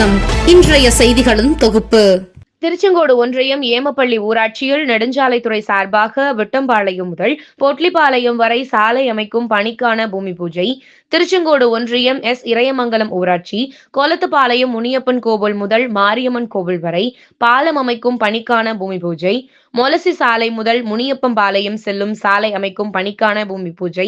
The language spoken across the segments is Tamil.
வணக்கம். இன்றைய செய்திகளின் தொகுப்பு. திருச்செங்கோடு ஒன்றியம் ஏமப்பள்ளி ஊராட்சியில் நெடுஞ்சாலைத்துறை சார்பாக விட்டம்பாளையம் முதல் பொட்லிபாளையம் வரை சாலை அமைக்கும் பணிக்கான பூமி பூஜை. திருச்செங்கோடு ஒன்றியம் எஸ். இறையமங்கலம் ஊராட்சி கொலத்துப்பாளையம் முனியப்பன் கோவில் முதல் மாரியம்மன் கோவில் வரை பாலம் அமைக்கும் பணிக்கான பூமி பூஜை மொலசி சாலை முதல் முனியப்பம்பாளையம் செல்லும் சாலை அமைக்கும் பணிக்கான பூமி பூஜை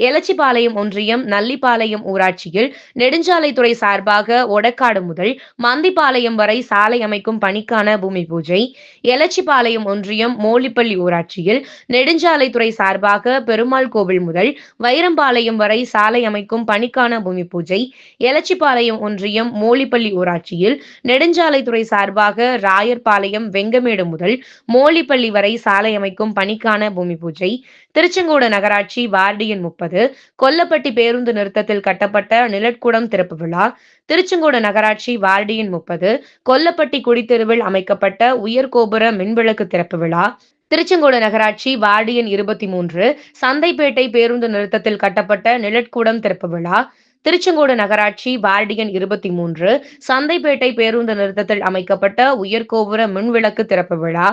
எலச்சிபாளையம் ஒன்றியம் நல்லிப்பாளையம் ஊராட்சியில் நெடுஞ்சாலைத்துறை சார்பாக ஒடக்காடு முதல் மந்திப்பாளையம் வரை சாலை அமைக்கும் பணிக்கான பூமி பூஜை எலச்சிபாளையம் ஒன்றியம் மோலிப்பள்ளி ஊராட்சியில் நெடுஞ்சாலைத்துறை சார்பாக பெருமாள் கோவில் முதல் வைரம்பாளையம் வரை சாலை அமைக்கும் அமைக்கும் பணிக்கான பூமி பூஜை எலச்சிபாளையம் ஒன்றியம் மோலிப்பள்ளி ஊராட்சியில் நெடுஞ்சாலைத்துறை சார்பாக ராயர்பாளையம் வெங்கமேடு முதல் மோலிப்பள்ளி வரை சாலை அமைக்கும் பணிக்கான பூமி பூஜை திருச்செங்கோடு நகராட்சி வார்டு எண் முப்பது கொல்லப்பட்டி பேருந்து நிறுத்தத்தில் கட்டப்பட்ட நிழற்குடம் திறப்பு விழா திருச்செங்கோடு நகராட்சி வார்டு எண் முப்பது கொல்லப்பட்டி குடித்தெருவில் அமைக்கப்பட்ட உயர்கோபுர மின்விளக்கு திறப்பு விழா திருச்செங்கோடு நகராட்சி வார்டியன் இருபத்தி மூன்று சந்தைப்பேட்டை பேருந்து நிறுத்தத்தில் கட்டப்பட்ட நிழற்கூடம் திறப்பு விழா. திருச்செங்கோடு நகராட்சி வார்டியன் இருபத்தி மூன்று சந்தைப்பேட்டை பேருந்து நிறுத்தத்தில் அமைக்கப்பட்ட உயர்கோபுர மின்விளக்கு திறப்பு விழா.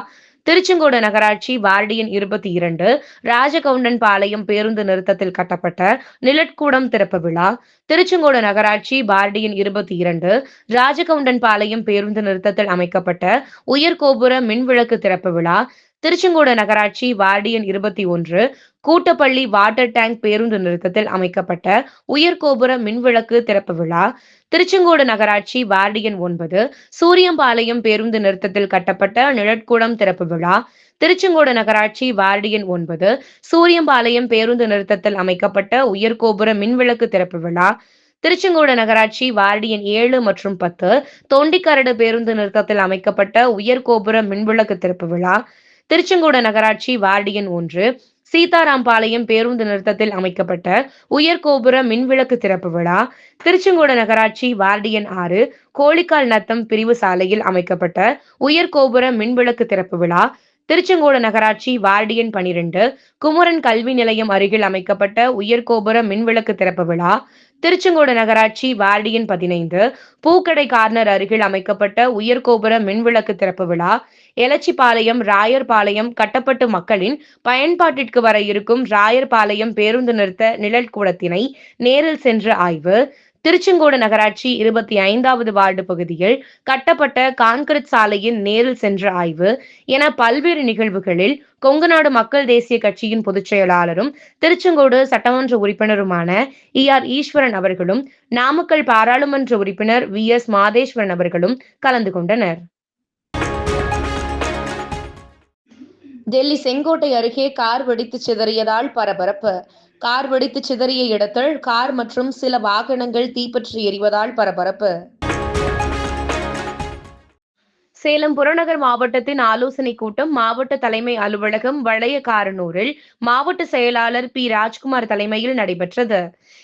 திருச்செங்கோடு நகராட்சி வார்டியன் இருபத்தி இரண்டு ராஜகவுண்டன் பாளையம் பேருந்து நிறுத்தத்தில் கட்டப்பட்ட நிழற்கூடம் திறப்பு விழா. திருச்செங்கோடு நகராட்சி வார்டியன் இருபத்தி இரண்டு ராஜகவுண்டன் பாளையம் பேருந்து நிறுத்தத்தில் அமைக்கப்பட்ட உயர்கோபுர மின்விளக்கு திறப்பு விழா. திருச்செங்கோடு நகராட்சி வார்டியன் இருபத்தி ஒன்று கூட்டப்பள்ளி வாட்டர் டேங்க் பேருந்து நிறுத்தத்தில் அமைக்கப்பட்ட உயர்கோபுர மின்விளக்கு திறப்பு விழா திருச்செங்கோடு நகராட்சி வார்டியன் ஒன்பது சூரியம்பாளையம் பேருந்து நிறுத்தத்தில் கட்டப்பட்ட நிழற்குடம் திறப்பு விழா திருச்செங்கோடு நகராட்சி வார்டியன் ஒன்பது சூரியம்பாளையம் பேருந்து நிறுத்தத்தில் அமைக்கப்பட்ட உயர்கோபுர மின்விளக்கு திறப்பு விழா திருச்செங்கோடு நகராட்சி வார்டியன் ஏழு மற்றும் பத்து தொண்டிக்கரடு பேருந்து நிறுத்தத்தில் அமைக்கப்பட்ட உயர்கோபுர மின்விளக்கு திறப்பு விழா திருச்செங்கோடு நகராட்சி வார்டியன் ஒன்று சீதாராம்பாளையம் பேருந்து நிறுத்தத்தில் அமைக்கப்பட்ட உயர்கோபுர மின்விளக்கு திறப்பு விழா திருச்செங்கோடு நகராட்சி வார்டியன் ஆறு கோழிக்கால் நத்தம் பிரிவு சாலையில் அமைக்கப்பட்ட உயர்கோபுர மின்விளக்கு திறப்பு விழா திருச்செங்கோடு நகராட்சி வார்டியன் பனிரெண்டு குமரன் கல்வி நிலையம் அருகில் அமைக்கப்பட்ட உயர்கோபுர மின்விளக்கு திறப்பு விழா திருச்செங்கோடு நகராட்சி வார்டியன் பதினைந்து பூக்கடை கார்னர் அருகில் அமைக்கப்பட்ட உயர்கோபுர மின்விளக்கு திறப்பு விழா எலச்சிபாளையம் ராயர்பாளையம் கட்டப்பட்டு மக்களின் பயன்பாட்டிற்கு வர இருக்கும் ராயர்பாளையம் பேருந்து நிறுத்த நிழல் கூடத்தினை நேரில் சென்று ஆய்வு. திருச்செங்கோடு நகராட்சி இருபத்தி ஐந்தாவது வார்டு பகுதியில் கட்டப்பட்ட கான்கிரீட் சாலையின் நேரில் சென்ற ஆய்வு. என பல்வேறு நிகழ்வுகளில் கொங்குநாடு மக்கள் தேசிய கட்சியின் பொதுச் செயலாளரும் திருச்செங்கோடு சட்டமன்ற உறுப்பினருமான இ. ஆர். ஈஸ்வரன் அவர்களும் நாமக்கல் பாராளுமன்ற உறுப்பினர் வி. எஸ். மாதேஸ்வரன் அவர்களும் கலந்து கொண்டனர். டெல்லி செங்கோட்டை அருகே கார் வெடித்து சிதறியதால் பரபரப்பு. கார் வெடித்து சிதறிய இடத்தில் கார் மற்றும் சில வாகனங்கள் தீப்பற்றி எரிவதால் பரபரப்பு. சேலம் புறநகர் மாவட்டத்தின் ஆலோசனை கூட்டம் மாவட்ட தலைமை அலுவலகம் வளைய காரனூரில் மாவட்ட செயலாளர் பி. ராஜ்குமார் தலைமையில் நடைபெற்றது.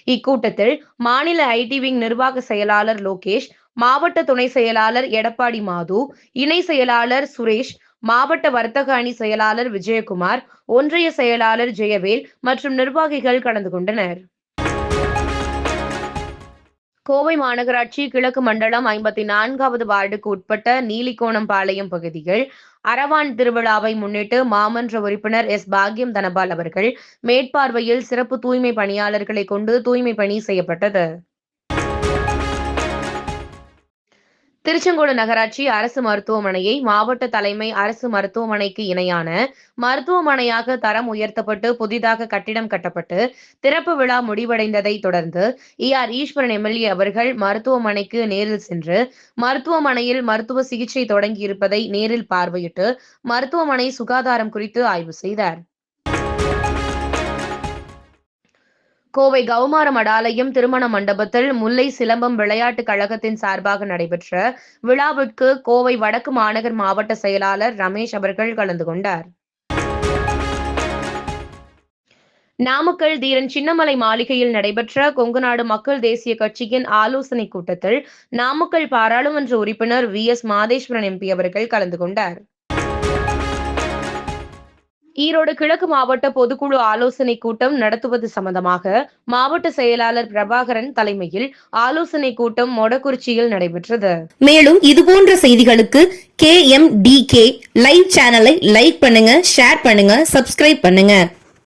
இக்கூட்டத்தில் மாநில ஐடி விங் நிர்வாக செயலாளர் லோகேஷ் மாவட்ட துணை செயலாளர் எடப்பாடி மாது இணை செயலாளர் சுரேஷ் மாவட்ட வர்த்தக அணி செயலாளர் விஜயகுமார் ஒன்றிய செயலாளர் ஜெயவேல் மற்றும் நிர்வாகிகள் கலந்து கொண்டனர். கோவை மாநகராட்சி கிழக்கு மண்டலம் ஐம்பத்தி நான்காவது வார்டுக்கு உட்பட்ட நீலிக்கோணம் பாளையம் பகுதியில் அரவான் திருவிழாவை முன்னிட்டு மாமன்ற உறுப்பினர் எஸ். பாக்யம் தனபால் அவர்கள் மேற்பார்வையில் சிறப்பு தூய்மை பணியாளர்களை கொண்டு தூய்மை பணி செய்யப்பட்டது. திருச்செங்கோடு நகராட்சி அரசு மருத்துவமனையை மாவட்ட தலைமை அரசு மருத்துவமனைக்கு இணையான மருத்துவமனையாக தரம் உயர்த்தப்பட்டு புதிதாக கட்டிடம் கட்டப்பட்டு திறப்பு விழா முடிவடைந்ததை தொடர்ந்து இ ஆர் ஈஸ்வரன் எம்எல்ஏ அவர்கள் மருத்துவமனைக்கு நேரில் சென்று மருத்துவமனையில் மருத்துவ சிகிச்சை தொடங்கியிருப்பதை நேரில் பார்வையிட்டு மருத்துவமனை சுகாதாரம் குறித்து ஆய்வு செய்தார். கோவை கௌமார மடாலயம் திருமண மண்டபத்தில் முல்லை சிலம்பம் விளையாட்டுக் கழகத்தின் சார்பாக நடைபெற்ற விழாவிற்கு கோவை வடக்கு மாநகர் மாவட்ட செயலாளர் ரமேஷ் அவர்கள் கலந்து கொண்டார். நாமக்கல் தீரன் சின்னமலை மாளிகையில் நடைபெற்ற கொங்குநாடு மக்கள் தேசிய கட்சியின் ஆலோசனைக் கூட்டத்தில் நாமக்கல் பாராளுமன்ற உறுப்பினர் வி எஸ் மாதேஸ்வரன் எம்பி அவர்கள் கலந்து கொண்டார். ஈரோடு கிழக்கு மாவட்ட பொதுக்குழு ஆலோசனை கூட்டம் நடத்துவது சம்பந்தமாக மாவட்ட செயலாளர் பிரபாகரன் தலைமையில் ஆலோசனை கூட்டம் மொடக்குறிச்சியில் நடைபெற்றது. மேலும் இதுபோன்ற செய்திகளுக்கு K M D K live சேனலை லைக் பண்ணுங்க ஷேர் பண்ணுங்க சப்ஸ்கிரைப் பண்ணுங்க.